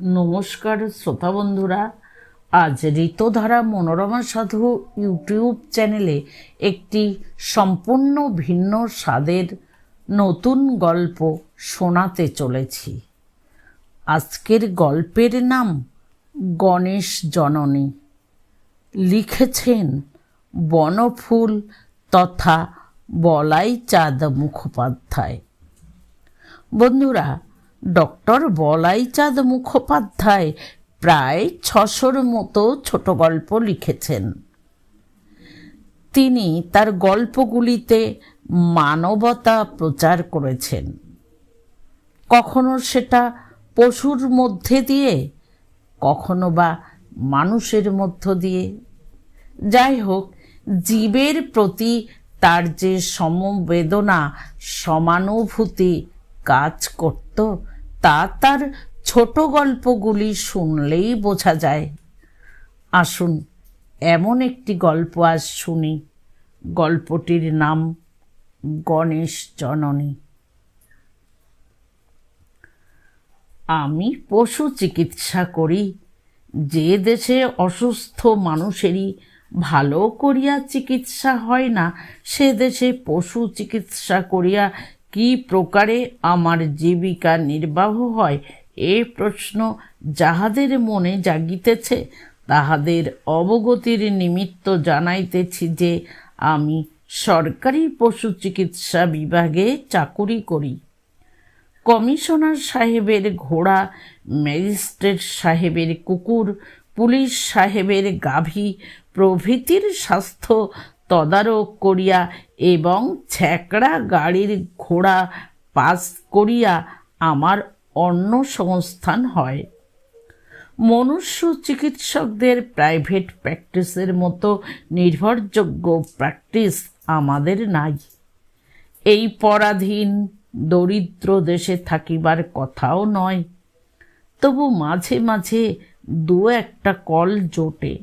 নমস্কার শ্রোতা বন্ধুরা। আজ ঋতধারা মনোরমা সাধু ইউটিউব চ্যানেলে একটি সম্পূর্ণ ভিন্ন স্বাদের নতুন গল্প শোনাতে চলেছি। আজকের গল্পের নাম গণেশ জননী। লিখেছেন বনফুল তথা বলাই চাঁদ মুখোপাধ্যায়। বন্ধুরা ডক্টর বলাইচাঁদ মুখোপাধ্যায় প্রায় ছশোর মতো ছোট গল্প লিখেছেন। তিনি তার গল্পগুলিতে মানবতা প্রচার করেছেন। কখনো সেটা পশুর মধ্যে দিয়ে, কখনো বা মানুষের মধ্য দিয়ে। যাই হোক জীবের প্রতি তার যে সমবেদনা, সমানুভূতি কাজ করত তা তার ছোট গল্পগুলি শুনলেই বোঝা যায়। আসুন, এমন একটি গল্প আজ শুনি। গল্পটির নাম গণেশ জননী। আমি পশু চিকিৎসা করি, যে দেশে অসুস্থ মানুষেরই ভালো করিয়া চিকিৎসা হয় না, সে দেশে পশু চিকিৎসা করিয়া কি প্রকারে আমার জীবিকা নির্বাহ হয় এ প্রশ্ন যাহাদের মনে জাগিতেছে, তাহাদের অবগতির নিমিত্ত জানাইতেছি যে আমি সরকারি পশু চিকিৎসা বিভাগে চাকুরি করি। কমিশনার সাহেবের ঘোড়া, ম্যাজিস্ট্রেট সাহেবের কুকুর, পুলিশ সাহেবের গাভী প্রভৃতির স্বাস্থ্য তদারক করিয়া এবং ছ্যাকড়া গাড়ির ঘোড়া পাস করিয়া আমার অন্য সংস্থান হয়। মনুষ্য চিকিৎসকদের প্রাইভেট প্র্যাকটিসের মতো নির্ভরযোগ্য প্র্যাকটিস আমাদের নাই। এই পরাধীন, দরিদ্র দেশে থাকিবার কথাও নয়। তবু মাঝে মাঝে দু একটা কল জোটে।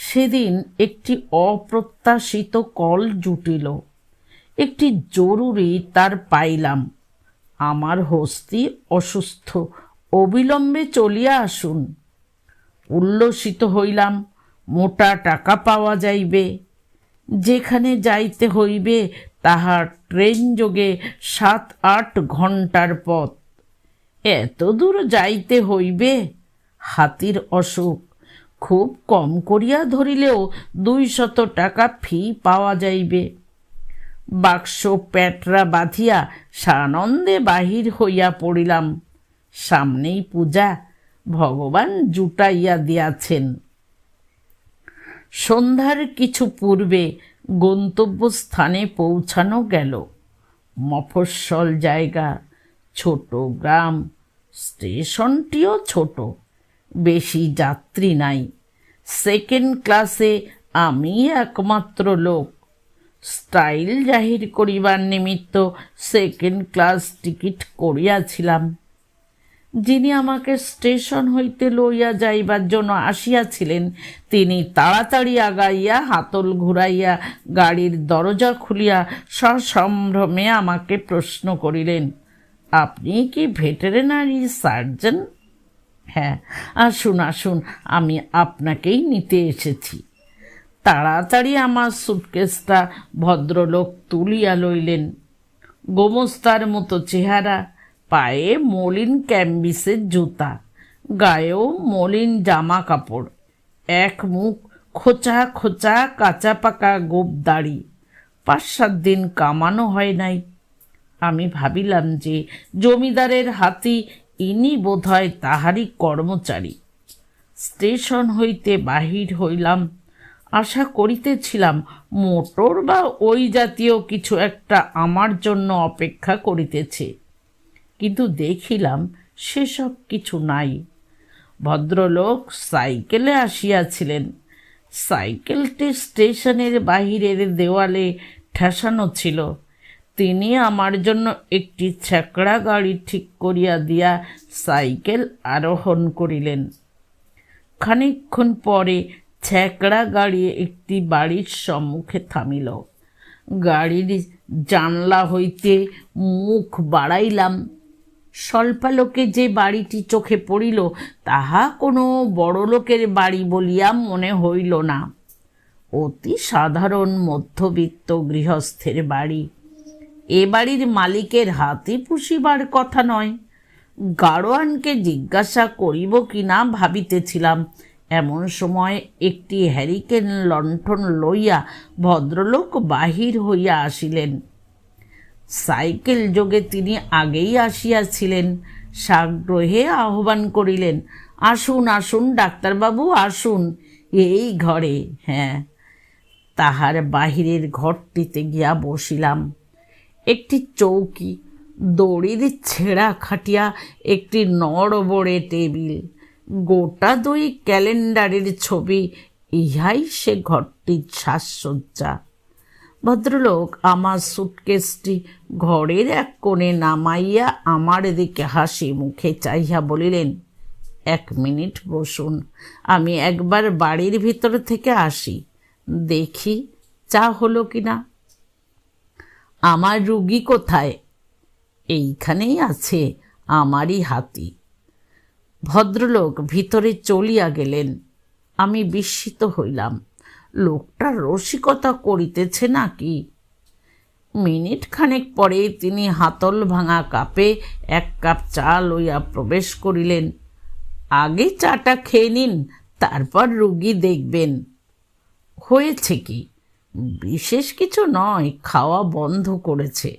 সেদিন একটি অপ্রত্যাশিত কল জুটিল। একটি জরুরি তার পাইলাম। আমার হস্তি অসুস্থ, অবিলম্বে চলিয়া আসুন। উল্লসিত হইলাম, মোটা টাকা পাওয়া যাইবে। যেখানে যাইতে হইবে, তাহার ট্রেন যোগে সাত আট ঘণ্টার পথ। এত দূর যাইতে হইবে, হাতির অসুখ। খুব কম করিয়া ধরিলেও দুই শত টাকা ফি পাওয়া যাইবে। বাক্স প্যাটরা বাঁধিয়া সানন্দে বাহির হইয়া পড়িলাম। সামনেই পূজা, ভগবান জুটাইয়া দিয়াছেন। সন্ধ্যার কিছু পূর্বে গন্তব্যস্থানে পৌঁছানো গেল। মফস্বল জায়গা, ছোট গ্রাম, স্টেশনটিও ছোট। বেশি যাত্রী নাই। সেকেন্ড ক্লাসে আমি একমাত্র লোক। স্টাইল জাহির করিবার নিমিত্ত সেকেন্ড ক্লাস টিকিট করিয়াছিলাম। যিনি আমাকে স্টেশন হইতে লইয়া যাইবার জন্য আসিয়াছিলেন, তিনি তাড়াতাড়ি আগাইয়া হাতল ঘুরাইয়া গাড়ির দরজা খুলিয়া সসম্ভ্রমে আমাকে প্রশ্ন করিলেন, আপনি কি ভেটেরিনারি সার্জন? হ্যাঁ আসুন আসুন, আমি আপনাকেই নিতে এসেছি। তাড়াতাড়ি আমার সুটকেসটা ভদ্রলোক তুলিয়া লইলেন। গোমস্তার মতো চেহারা, পায়ে মলিন ক্যাম্বিসের জুতা, গায়েও মলিন জামা কাপড় এক মুখ খোঁচা খোঁচা কাঁচা পাকা গোপ দাড়ি, পাঁচ সাত দিন কামানো হয় নাই। আমি ভাবিলাম যে জমিদারের হাতি ইনি বোধহয় তাহারই কর্মচারী। স্টেশন হইতে বাহির হইলাম। আশা করিতেছিলাম, মোটর বা ওই জাতীয় কিছু একটা আমার জন্য অপেক্ষা করিতেছে। কিন্তু দেখিলাম, সেসব কিছু নাই। ভদ্রলোক সাইকেলে আসিয়াছিলেন। সাইকেলটি স্টেশনের বাহিরের দেওয়ালে ঠেসানো ছিল। তিনি আমার জন্য একটি ছ্যাকড়া গাড়ি ঠিক করিয়া দিয়া সাইকেল আরোহণ করিলেন। খানিকক্ষণ পরে ছ্যাকড়া গাড়ি একটি বাড়ির সম্মুখে থামিল। গাড়ির জানলা হইতে মুখ বাড়াইলাম। স্বল্পালোকে যে বাড়িটি চোখে পড়িল, তাহা কোনো বড় লোকের বাড়ি বলিয়া মনে হইল না। অতি সাধারণ মধ্যবিত্ত গৃহস্থের বাড়ি। এ বাড়ির মালিকের হাতি পুষিবার কথা নয়। গাড়োয়ানকে জিজ্ঞাসা করিব কি না ভাবিতেছিলাম। এমন সময় একটি হ্যারিকেন লণ্ঠন লইয়া ভদ্রলোক বাহির হইয়া আসিলেন। সাইকেল যোগে তিনি আগেই আসিয়াছিলেন। সাগ্রহে আহ্বান করিলেন, আসুন আসুন, ডাক্তারবাবু, আসুন। এই ঘরে। হ্যাঁ। তাহার বাহিরের ঘরটিতে গিয়া বসিলাম। একটি চৌকি, দড়ির ছেঁড়া খাটিয়া একটি নড়বড়ে টেবিল। গোটা দুই ক্যালেন্ডারের ছবি, ইহাই সে ঘরটির সাজসজ্জা। ভদ্রলোক আমার সুটকেসটি ঘরের এক কোণে নামাইয়া আমার দিকে হাসি মুখে চাইয়া বলিলেন, এক মিনিট বসুন, আমি একবার বাড়ির ভিতর থেকে আসি, দেখি চা হলো কি না আমার রুগী কোথায়? এইখানেই আছে আমারই হাতি। ভদ্রলোক ভিতরে চলিয়া গেলেন। আমি বিস্মিত হইলাম। লোকটা রসিকতা করিতেছে নাকি? মিনিট খানেক পরে তিনি হাতল ভাঙা কাপে এক কাপ চা লইয়া প্রবেশ করিলেন। আগে চাটা খেয়ে নিন, তারপর রুগী দেখবেন। হয়েছে কি? বিশেষ কিছু নয়, খাওয়া বন্ধ করেছে।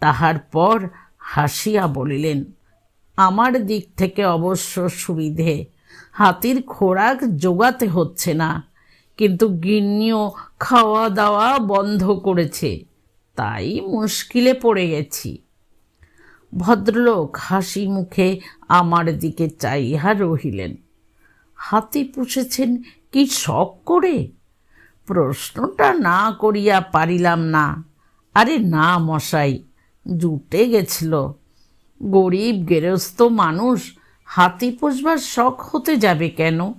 তাহার পর হাসিয়া বলিলেন, আমার দিক থেকে অবশ্য সুবিধে। হাতির খোরাক জোগাতে হচ্ছে না, কিন্তু গিন্নিও খাওয়া দাওয়া বন্ধ করেছে। তাই মুশকিলে পড়ে গেছি। ভদ্রলোক হাসি মুখে আমার দিকে চাইয়া রহিলেন, হাতি পুষেছেন কি শখ করে? প্রশ্নটা না করিয়া পারিলাম না। আরে না, মশাই, জুটে গেছিল। গরিব, গেরস্ত মানুষ, হাতি পোষবার শখ হতে যাবে কেন?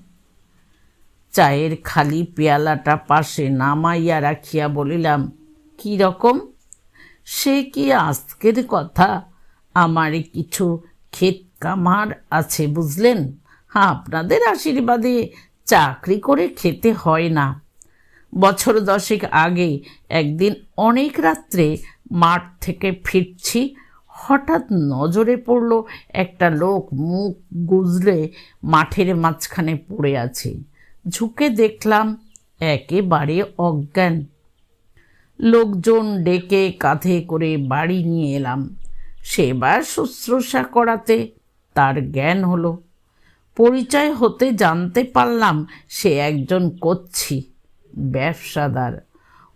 চায়ের খালি পেয়ালাটা পাশে নামাইয়া রাখিয়া বলিলাম, কি রকম? সে কি আজকের কথা? আমার কিছু ক্ষেত কামার আছে, বুঝলেন? আপনাদের আশীর্বাদে চাকরি করে খেতে হয় না। বছর দশেক আগে একদিন অনেক রাত্রে মাঠ থেকে ফিরছি, হঠাৎ নজরে পড়ল একটা লোক মুখ গুজলে মাঠের মাঝখানে পড়ে আছে। ঝুঁকে দেখলাম একেবারে অজ্ঞান। লোকজন ডেকে কাঁধে করে বাড়ি নিয়ে এলাম। সেবার শুশ্রূষা করাতে তার জ্ঞান হলো। পরিচয় হতে জানতে পারলাম সে একজন কচ্ছি। ব্যবসাদার।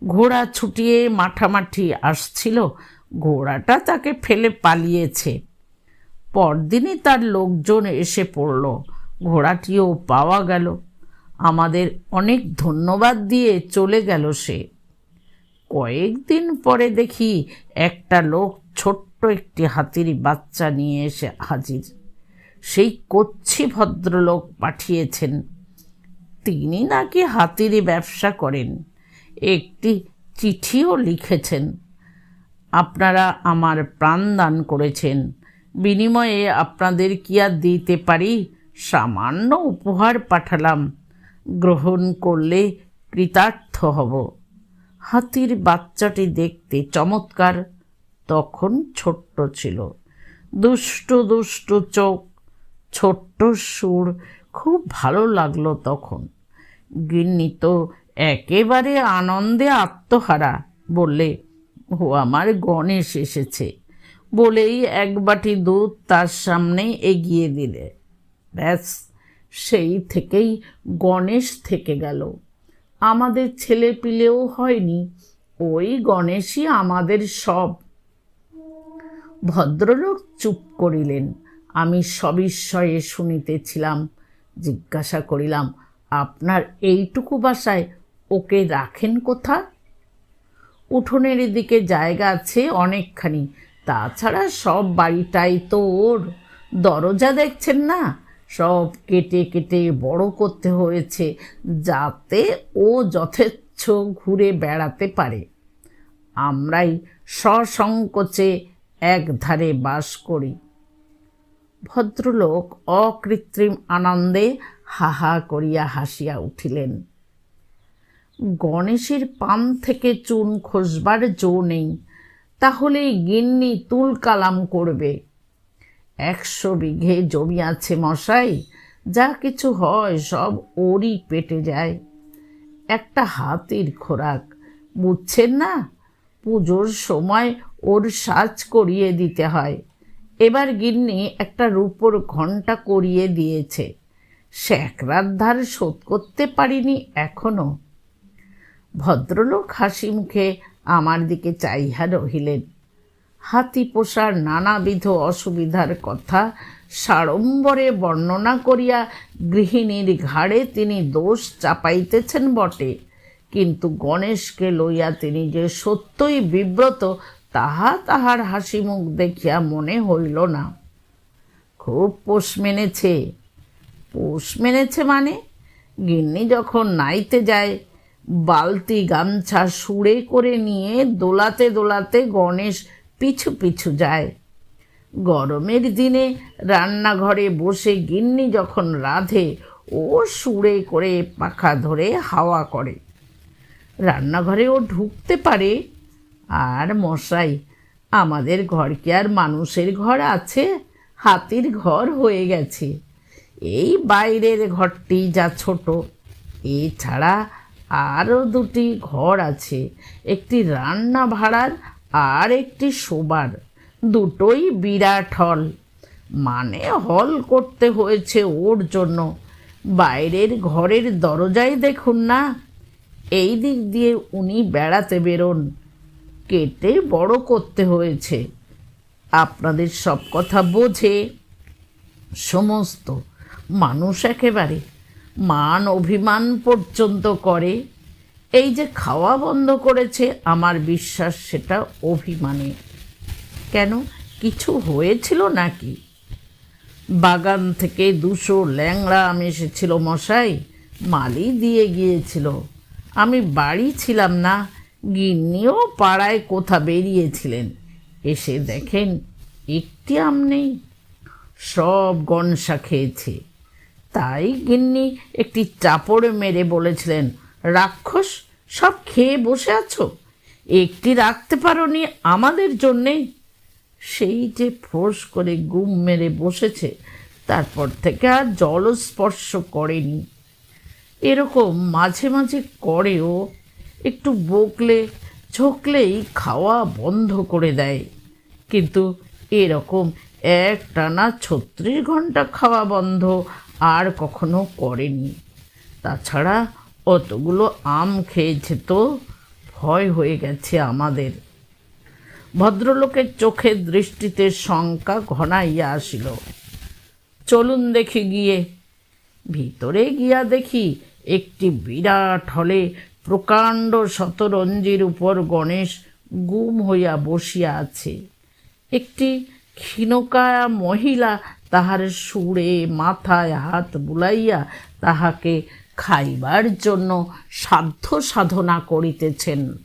ঘোড়া ছুটিয়ে মাঠামাঠি আসছিল, ঘোড়াটা তাকে ফেলে পালিয়েছে। পরদিনই তার লোকজন এসে পড়ল, ঘোড়াটিও পাওয়া গেল। আমাদের অনেক ধন্যবাদ দিয়ে চলে গেল সে। কয়েকদিন পরে দেখি একটা লোক ছোট্ট একটি হাতির বাচ্চা নিয়ে এসে হাজির। সেই কচ্ছি ভদ্রলোক পাঠিয়েছেন। তিনি নাকি হাতির ব্যবসা করেন। একটি চিঠিও লিখেছেন। আপনারা আমার প্রাণ দান করেছেন। বিনিময়ে আপনাদের কি আর দিতে পারি? সামান্য উপহার পাঠালাম। গ্রহণ করলে কৃতার্থ হব। হাতির বাচ্চাটি দেখতে চমৎকার, তখন ছোট্ট ছিল। দুষ্ট দুষ্ট চোখ, ছোট্ট সুর খুব ভালো লাগল তখন। গিন্নি তো একেবারে আনন্দে আত্মহারা, বললে, ও আমার গণেশ এসেছে। বলেই এক বাটি দুধ তার সামনে এগিয়ে দিলে। ব্যাস, সেই থেকেই গণেশ থেকে গেল। আমাদের ছেলে পিলেও হয়নি, ওই গণেশই আমাদের সব। ভদ্রলোক চুপ করিলেন। আমি সবিস্ময়ে শুনিতেছিলাম জিজ্ঞাসা করিলাম, আপনার এইটুকু বাসায় ওকে রাখেন কোথা উঠোনের দিকে জায়গা আছে অনেকখানি, তাছাড়া সব বাড়িটাই তো ওর। দরজা দেখছেন না? সব কেটে কেটে বড় করতে হয়েছে, যাতে ও যথেচ্ছ ঘুরে বেড়াতে পারে। আমরাই সসংকোচে এক ধারে বাস করি। ভদ্রলোক অকৃত্রিম আনন্দে হাহা করিয়া হাসিয়া উঠিলেন। গণেশের পান থেকে চুন খসবার জো নেই তাহলে গিন্নি তুল কালাম করবে। একশো বিঘে জমি আছে মশাই, যা কিছু হয় সব ওরই পেটে যায়। একটা হাতির খোরাক, বুঝছেন না? পুজোর সময় ওর সাজ করিয়ে দিতে হয়। এবার গিন্নি একটা রূপোর ঘণ্টা করিয়ে দিয়েছে। শ্যাকরার ধার শোধ করতে পারিনি এখনও। ভদ্রলোক হাসি মুখে আমার দিকে চাইহা রহিলেন। হাতি পোষার নানাবিধ অসুবিধার কথা সাড়ম্বরে বর্ণনা করিয়া গৃহিণীর ঘাড়ে তিনি দোষ চাপাইতেছেন বটে। কিন্তু গণেশকে লইয়া তিনি যে সত্যই বিব্রত তাহা তাহার হাসি মুখ দেখিয়া মনে হইল না। খুব পোষ মেনেছে। পোষ মেনেছে মানে গিন্নি যখন নাইতে যায়, বালতি গামছা সুড়ে করে নিয়ে দোলাতে দোলাতে গণেশ পিছু পিছু যায়। গরমের দিনে রান্নাঘরে বসে গিন্নি যখন রাধে, ও সুড়ে করে পাখা ধরে হাওয়া করে। রান্নাঘরে ও ঢুকতে পারে আর মশাই, আমাদের ঘর কি আর মানুষের ঘর আছে? হাতির ঘর হয়ে গেছে। এই বাইরের ঘরটি যা ছোট, এছাড়া আরও দুটি ঘর আছে, একটি রান্না ভাড়ার আর একটি শোবার। দুটোই বিরাট হল। মানে হল করতে হয়েছে ওর জন্য। বাইরের ঘরের দরজায় দেখুন না। এই দিক দিয়ে উনি বেড়াতে বেরোন। কেটে বড় করতে হয়েছে। আপনাদের সব কথা বোঝে। সমস্ত মানুষ একেবারে মান অভিমান পর্যন্ত করে। এই যে খাওয়া বন্ধ করেছে, আমার বিশ্বাস সেটা অভিমানে। কেন? কিছু হয়েছিল নাকি? বাগান থেকে দুশো ল্যাংড়া আম এসেছিল মশাই, মালি দিয়ে গিয়েছিল। আমি বাড়ি ছিলাম না গিন্নিও পাড়ায় কোথা বেরিয়েছিলেন? এসে দেখেন একটি আম নেই। সব গনসা খেয়েছে। তাই গিন্নি একটি চাপড় মেরে বলেছিলেন, রাক্ষস, সব খেয়ে বসে আছো? একটি রাখতে পারোনি আমাদের জন্যে? সেই যে ফোঁস করে গুম মেরে বসেছে, তারপর থেকে আর জলস্পর্শ করেনি। এরকম মাঝে মাঝে করেও একটু বকলে, ঝোঁকলেই খাওয়া বন্ধ করে দেয়। কিন্তু এরকম এক টানা ছত্রিশ ঘণ্টা খাওয়া বন্ধ আর কখনো করেনি। তাছাড়া অতগুলো আম খেয়েছে তো, ভয় হয়ে গেছে আমাদের। ভদ্রলোকের চোখের দৃষ্টিতে শঙ্কা ঘনাইয়া আসিল। চলুন দেখি গিয়ে। ভিতরে গিয়া দেখি একটি বিরাট হলে প্রকাণ্ড শতরঞ্জির উপর গণেশ গুম হইয়া বসিয়া আছে। একটি ক্ষীণকায়া মহিলা তাহার সুরে মাথায় হাত বুলাইয়া তাহাকে খাইবার জন্য সাধ্য সাধনা করিতেছেন।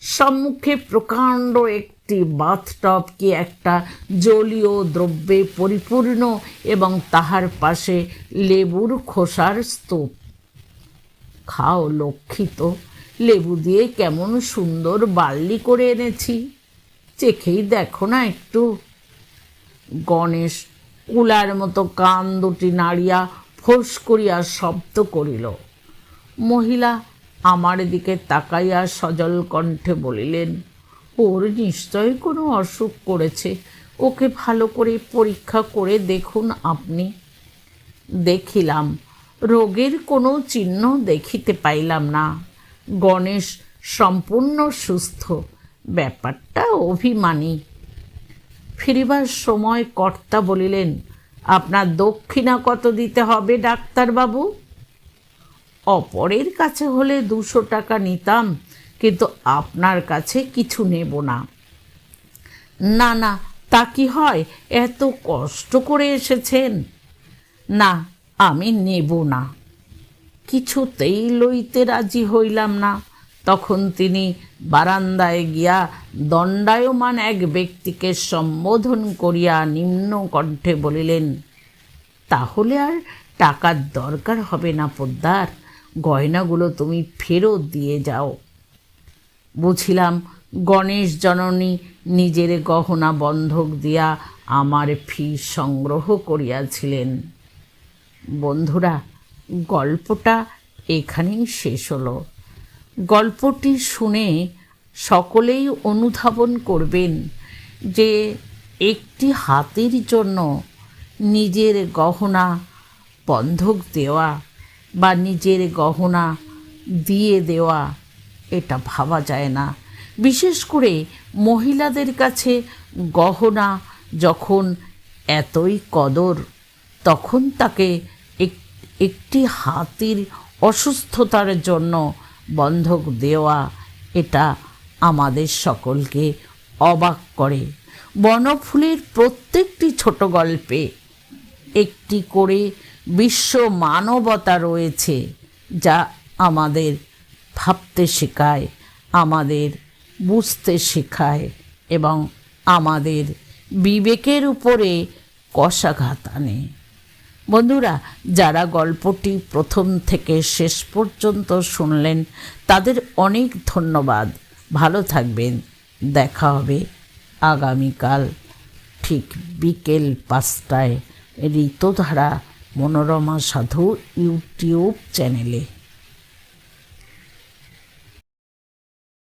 সম্মুখে প্রকাণ্ড একটি বাথটব কি একটা জলীয় দ্রব্যে পরিপূর্ণ এবং তাহার পাশে লেবুর খোসার স্তূপ। খাও লক্ষিত লেবু দিয়ে কেমন সুন্দর বাল্লি করে এনেছি। চেখেই দেখো না একটু। গণেশ কুলার মতো কান দুটি নাড়িয়া ফোঁস করিয়া শব্দ করিল। মহিলা আমার দিকে তাকাইয়া সজল কণ্ঠে বলিলেন, ওর নিশ্চয়ই কোনো অসুখ করেছে? ওকে ভালো করে পরীক্ষা করে দেখুন আপনি। দেখিলাম রোগের কোনো চিহ্ন দেখিতে পাইলাম না। গণেশ সম্পূর্ণ সুস্থ। ব্যাপারটা অভিমানী। ফিরিবার সময় কর্তা বলিলেন, আপনার দক্ষিণা কত দিতে হবে ডাক্তারবাবু? অপরের কাছে হলে দুশো টাকা নিতাম, কিন্তু আপনার কাছে কিছু নেব না। না না, তা কি হয়? এত কষ্ট করে এসেছেন? না আমি নেব না। কিছুতেই লইতে রাজি হইলাম না। তখন তিনি বারান্দায় গিয়া দণ্ডায়মান এক ব্যক্তিকে সম্বোধন করিয়া নিম্ন কণ্ঠে বলিলেন, তাহলে আর টাকার দরকার হবে না পোদ্দার। গয়নাগুলো তুমি ফেরত দিয়ে যাও। বুঝিলাম, গণেশ জননী নিজের গহনা বন্ধক দিয়া আমার ফি সংগ্রহ করিয়াছিলেন। বন্ধুরা, গল্পটা এখানেই শেষ হলো। গল্পটি শুনে সকলেই অনুধাবন করবেন যে একটি হাতের জন্য নিজের গহনা বন্ধক দেওয়া বা নিজের গহনা দিয়ে দেওয়া, এটা ভাবা যায় না। বিশেষ করে মহিলাদের কাছে গহনা যখন এতই কদর, তখন তাকে একটি হাতির অসুস্থতার জন্য বন্ধক দেওয়া এটা আমাদের সকলকে অবাক করে। বনফুলের প্রত্যেকটি ছোট গল্পে একটি করে বিশ্ব মানবতা রয়েছে যা আমাদের ভাবতে শেখায়, আমাদের বুঝতে শেখায় এবং আমাদের বিবেকের উপরে কষাঘাত আনে। বন্ধুরা, যারা গল্পটি প্রথম থেকে শেষ পর্যন্ত শুনলেন, তাদের অনেক ধন্যবাদ। ভালো থাকবেন। দেখা হবে আগামীকাল ঠিক বিকেল পাঁচটায়। ঋতুধারা, মনোরমা সাধু ইউটিউব চ্যানেলে।